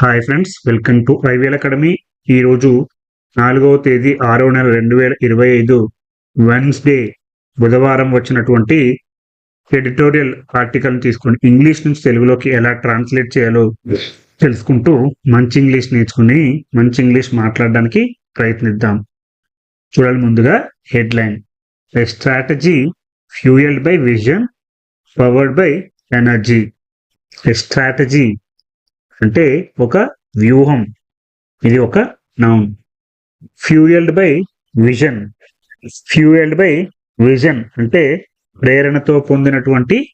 Hi friends welcome to IVL academy ఈరోజు నాలుగవ తేదీ ఆరో నెల రెండు వేల ఇరవై ఐదు వెన్స్డే బుధవారం వచ్చినటువంటి ఎడిటోరియల్ ఆర్టికల్ తీసుకొని ఇంగ్లీష్ నుంచి తెలుగులోకి ఎలా ట్రాన్స్లేట్ చేయాలో తెలుసుకుంటూ మంచి ఇంగ్లీష్ నేర్చుకుని మంచి ఇంగ్లీష్ మాట్లాడడానికి ప్రయత్నిద్దాం. చూడాలి ముందుగా headline a strategy fuelled by vision powered by energy a strategy అంటే ఒక వ్యూహం. ఇది ఒక noun fuelled by vision fuelled by vision అంటే ప్రేరణతో పొందినటువంటి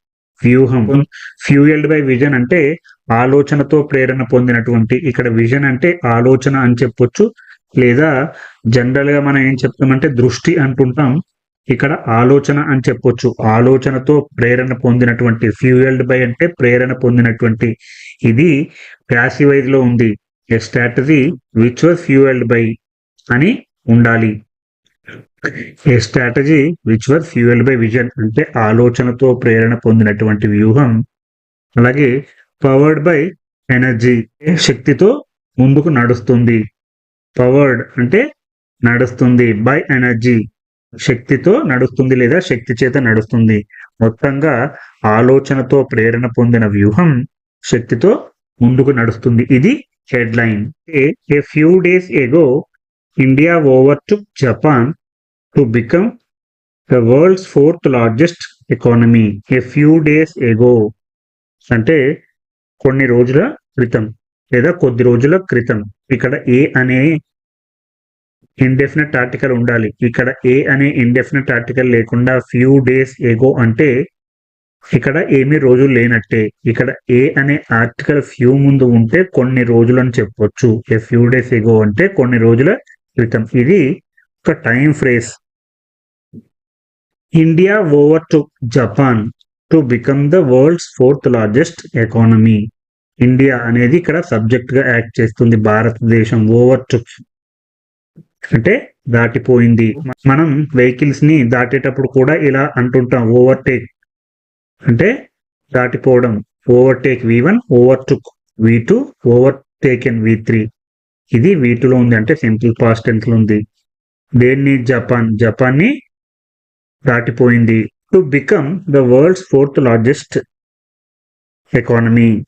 వ్యూహం. ఫ్యూయల్డ్ బై విజన్ అంటే ఆలోచనతో ప్రేరణ పొందినటువంటి. ఇక్కడ విజన్ అంటే ఆలోచన అని చెప్పొచ్చు. లేదా జనరల్గా మనం ఏం చెప్తామంటే దృష్టి అంటుంటాం. ఇక్కడ ఆలోచన అని చెప్పొచ్చు. ఆలోచనతో ప్రేరణ పొందినటువంటి. ఫ్యూయల్డ్ బై అంటే ప్రేరణ పొందినటువంటి. ఇది ప్యాసివైజ్లో ఉంది. A strategy which was fuelled by అని ఉండాలి. A strategy which was fuelled by vision అంటే ఆలోచనతో ప్రేరణ పొందినటువంటి వ్యూహం. అలాగే పవర్డ్ బై ఎనర్జీ శక్తితో ముందుకు నడుస్తుంది. పవర్డ్ అంటే నడుస్తుంది. బై ఎనర్జీ శక్తితో నడుస్తుంది లేదా శక్తి చేత నడుస్తుంది. మొత్తంగా ఆలోచనతో ప్రేరణ పొందిన వ్యూహం శక్తితో ముందుకు నడుస్తుంది. ఇది headline. A few days ago India overtook Japan to become the world's fourth largest economy. A few days ago అంటే కొన్ని రోజుల క్రితం లేదా కొద్ది రోజుల క్రితం. ఇక్కడ ఏ అనే ఇండెఫినెట్ ఆర్టికల్ ఉండాలి. ఇక్కడ ఏ అనే ఇండెఫినెట్ ఆర్టికల్ లేకుండా ఫ్యూ డేస్ ఎగో అంటే ఇక్కడ ఏమీ రోజులు లేనట్టే. ఇక్కడ ఏ అనే ఆర్టికల్ ఫ్యూ ముందు ఉంటే కొన్ని రోజులు అని చెప్పొచ్చు. ఏ ఫ్యూ డేస్ ఎగో అంటే కొన్ని రోజుల క్రితం. ఇది ఒక time phrase India overtook Japan to become the world's fourth largest economy. India అనేది ఇక్కడ సబ్జెక్ట్గా యాక్ట్ చేస్తుంది. భారతదేశం ఓవర్ టు అంటే దాటిపోయింది. మనం వెహికల్స్ని దాటేటప్పుడు కూడా ఇలా అంటుంటాం. ఓవర్టేక్. అంటే దాటిపోవడం. Overtake V one overtook V two overtaken V three ఇది వి ఉంది అంటే సింపుల్ పాస్ట్ టెన్స్ ఉంది. దేన్ని? జపాన్. జపాన్ని దాటిపోయింది. To become the world's fourth largest economy.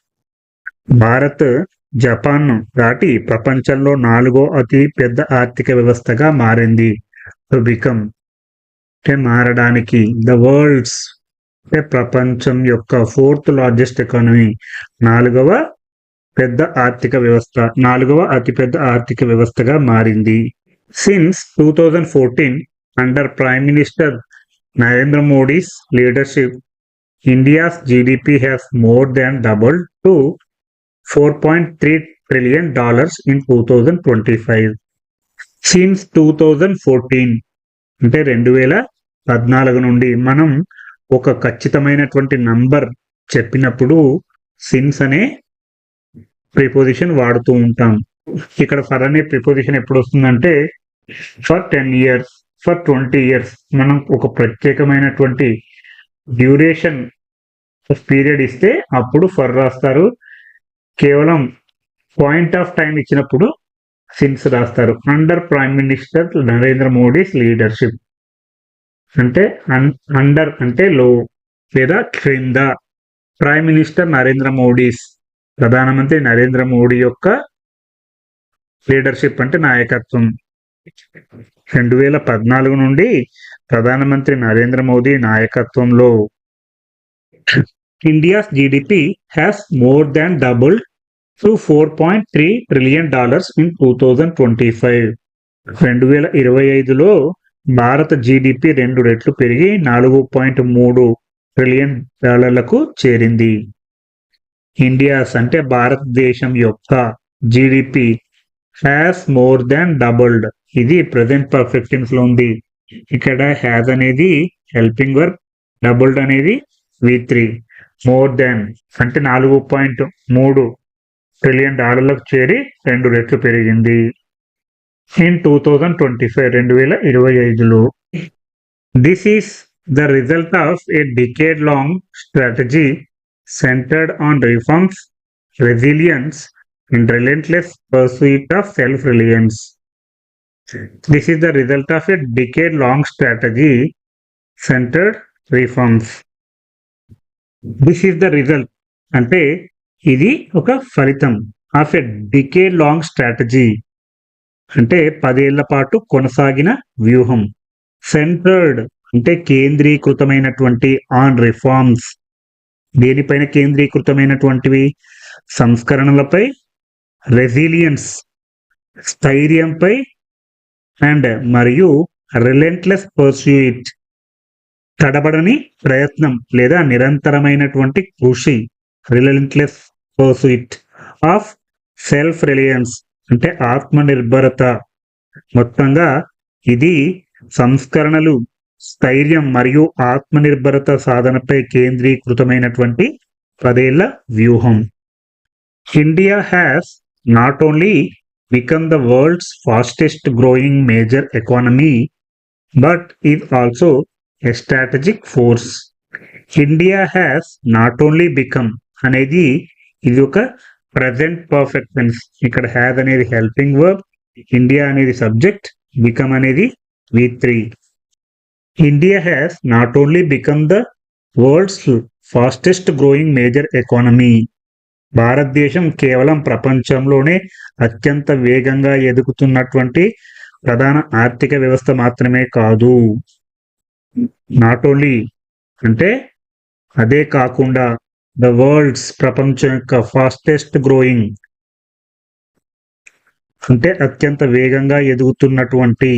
Bharat Japan దాటి ప్రపంచంలో నాలుగో అతి పెద్ద ఆర్థిక వ్యవస్థగా మారింది. టు బికమ్ అంటే మారడానికి. ద వరల్డ్స్ ప్రపంచం యొక్క ఫోర్త్ లార్జెస్ట్ ఎకానమీ. నాలుగవ పెద్ద ఆర్థిక వ్యవస్థ. నాలుగవ అతిపెద్ద ఆర్థిక వ్యవస్థగా మారింది. Since two thousand fourteen under prime minister Narendra Modi's leadership India's GDP has more than double to four point three trillion dollars in two thousand twenty five since two thousand fourteen అంటే రెండు వేల పద్నాలుగు నుండి మనం ఒక ఖచ్చితమైనటువంటి number చెప్పినప్పుడు since అనే ప్రిపోజిషన్ వాడుతూ ఉంటాం. ఇక్కడ ఫర్ అనే ప్రిపోజిషన్ ఎప్పుడు వస్తుందంటే for ten years for twenty years మనం ఒక ప్రత్యేకమైనటువంటి డ్యూరేషన్ పీరియడ్ ఇస్తే అప్పుడు ఫర్ రాస్తారు. కేవలం పాయింట్ ఆఫ్ టైం ఇచ్చినప్పుడు సిన్స్ రాస్తారు. Under prime minister Narendra Modi's leadership. అంటే అండర్ అంటే లో లేదా క్రింద. ప్రైమ్ మినిస్టర్ నరేంద్ర మోడీస్ ప్రధానమంత్రి నరేంద్ర మోడీ యొక్క లీడర్షిప్ అంటే నాయకత్వం. రెండు వేల పద్నాలుగు నుండి ప్రధానమంత్రి నరేంద్ర మోదీ నాయకత్వంలో. India's GDP has more than double to four point three trillion dollars in two thousand twenty five రెండు వేల ఇరవై ఐదులో భారత జీడిపి రెండు రెట్లు పెరిగి నాలుగు పాయింట్ మూడు ట్రిలియన్ డాలర్లకు చేరింది. ఇండియాస్ అంటే భారతదేశం యొక్క GDP has more than doubled ఇది ప్రజెంట్ పర్ఫెక్ట్ టెన్స్లో ఉంది. ఇక్కడ హ్యాస్ అనేది హెల్పింగ్ వర్క్ డబుల్డ్ అనేది వి త్రీ మోర్ దాన్ అంటే నాలుగు పాయింట్ మూడు ట్రిలియన్ డాలర్లకు చేరి రెండు రెట్లు పెరిగింది. In two thousand twenty five రెండు వేల ఇరవై ఐదులో this is the result of a decade long strategy centered on reforms, resilience, in relentless pursuit of self-reliance. This is the result of a decade-long strategy centered reforms. This is the result అంటే ఇది ఒక ఫలితం of a decade long strategy అంటే పదేళ్ళ పాటు కొనసాగిన వ్యూహం. Centred అంటే కేంద్రీకృతమైనటువంటి ఆన్ రిఫార్మ్స్ దేనిపైన కేంద్రీకృతమైనటువంటివి? సంస్కరణలపై రెసిలియన్స్ స్థైర్యంపై అండ్ మరియు రిలెంట్లెస్ పర్సూయిట్ తడబడని ప్రయత్నం లేదా నిరంతరమైనటువంటి కృషి relentless pursuit of self reliance అంటే ఆత్మనిర్భరత. మొత్తంగా ఇది సంస్కరణలు స్థైర్యం మరియు ఆత్మనిర్భరత సాధనపై కేంద్రీకృతమైనటువంటి పదేళ్ళ వ్యూహం. India has not only become the world's fastest growing major economy but is also a strategic force. India has not only become అనేది ఇది ఒక ప్రజెంట్ పర్ఫెక్ట్ టెన్స్ ఇక్కడ హ్యాజ్ అనేది హెల్పింగ్ వర్బ్ ఇండియా అనేది సబ్జెక్ట్ బికమ్ అనేది V three India has not only become the world's fastest growing major economy భారతదేశం కేవలం ప్రపంచంలోనే అత్యంత వేగంగా ఎదుగుతున్నటువంటి ప్రధాన ఆర్థిక వ్యవస్థ మాత్రమే కాదు. నాట్ ఓన్లీ అంటే అదే కాకుండా ద వరల్డ్స్ ప్రపంచం యొక్క ఫాస్టెస్ట్ గ్రోయింగ్ అంటే అత్యంత వేగంగా ఎదుగుతున్నటువంటి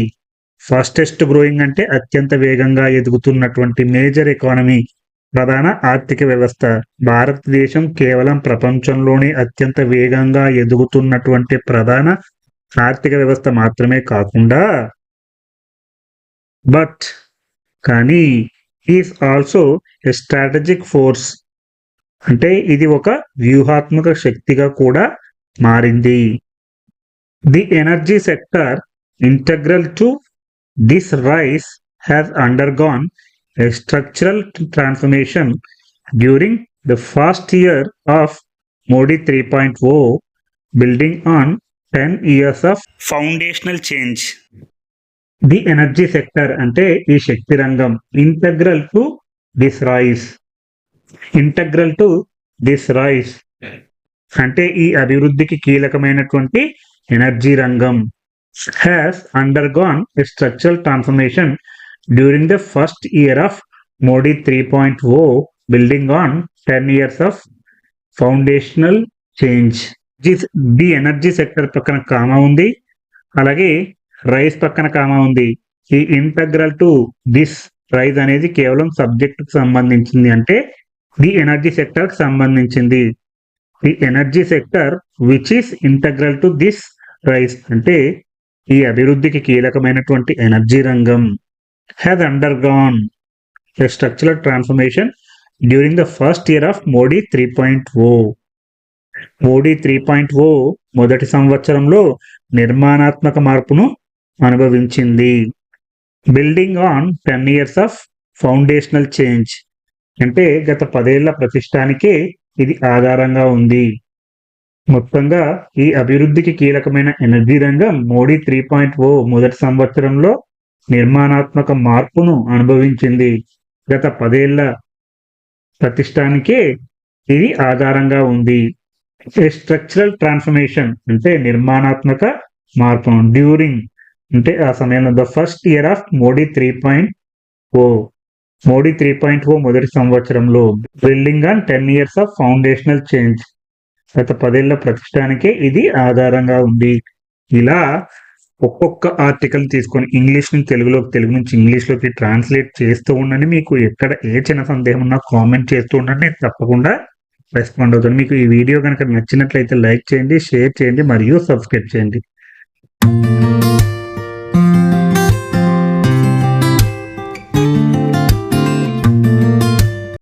ఫాస్టెస్ట్ గ్రోయింగ్ అంటే అత్యంత వేగంగా ఎదుగుతున్నటువంటి మేజర్ ఎకానమీ ప్రధాన ఆర్థిక వ్యవస్థ. భారతదేశం కేవలం ప్రపంచంలోనే అత్యంత వేగంగా ఎదుగుతున్నటువంటి ప్రధాన ఆర్థిక వ్యవస్థ మాత్రమే కాకుండా బట్ కానీ is also a strategic force అంటే ఇది ఒక వ్యూహాత్మక శక్తిగా కూడా మారింది. The energy sector integral to this rise has undergone a structural transformation during the first year of Modi three point O building on ten years of foundational change the energy sector అంటే ఈ శక్తి రంగం integral to this rise integral to this rise. అంటే ఈ అభివృద్ధికి కీలకమైనటువంటి energy రంగం has undergone a structural transformation during the first year of Modi three point O building on ten years of foundational change the energy sector పక్కన comma ఉంది. అలాగే rice పక్కన comma ఉంది. ఈ ఇంటగ్రల్ టు దిస్ రైస్ అనేది కేవలం సబ్జెక్టుకు సంబంధించింది. అంటే ది ఎనర్జీ సెక్టర్కి సంబంధించింది. The energy sector which is integral to this rise అంటే ఈ అభివృద్ధికి కీలకమైనటువంటి ఎనర్జీ రంగం has undergone a structural transformation during the first year of Modi 3.0. Modi three point O మొదటి సంవత్సరంలో నిర్మాణాత్మక మార్పును అనుభవించింది. Building on ten years of foundational change అంటే గత పదేళ్ళ ప్రతిష్టానికే ఇది ఆధారంగా ఉంది. మొత్తంగా ఈ అభివృద్ధికి కీలకమైన ఎనర్జీ రంగం మోడీ త్రీ పాయింట్ ఓ మొదటి సంవత్సరంలో నిర్మాణాత్మక మార్పును అనుభవించింది. గత పదేళ్ళ ప్రతిష్టానికే ఇది ఆధారంగా ఉంది. స్ట్రక్చరల్ ట్రాన్స్ఫర్మేషన్ అంటే నిర్మాణాత్మక మార్పును డ్యూరింగ్ అంటే ఆ సమయంలో the first year of Modi three point O. Modi three point O మొదటి సంవత్సరంలో building on ten years of foundational change. గత పదేళ్ళ ప్రతిష్టానికే ఇది ఆధారంగా ఉంది. ఇలా ఒక్కొక్క ఆర్టికల్ తీసుకొని ఇంగ్లీష్ నుంచి తెలుగులోకి తెలుగు నుంచి ఇంగ్లీష్లోకి ట్రాన్స్లేట్ చేస్తూ ఉండండి. మీకు ఎక్కడ ఏ చిన్న సందేహం ఉన్నా కామెంట్ చేస్తూ ఉండండి. నేను తప్పకుండా రెస్పాండ్ అవుతాను. మీకు ఈ వీడియో కనుక నచ్చినట్లయితే లైక్ చేయండి షేర్ చేయండి మరియు సబ్స్క్రైబ్ చేయండి.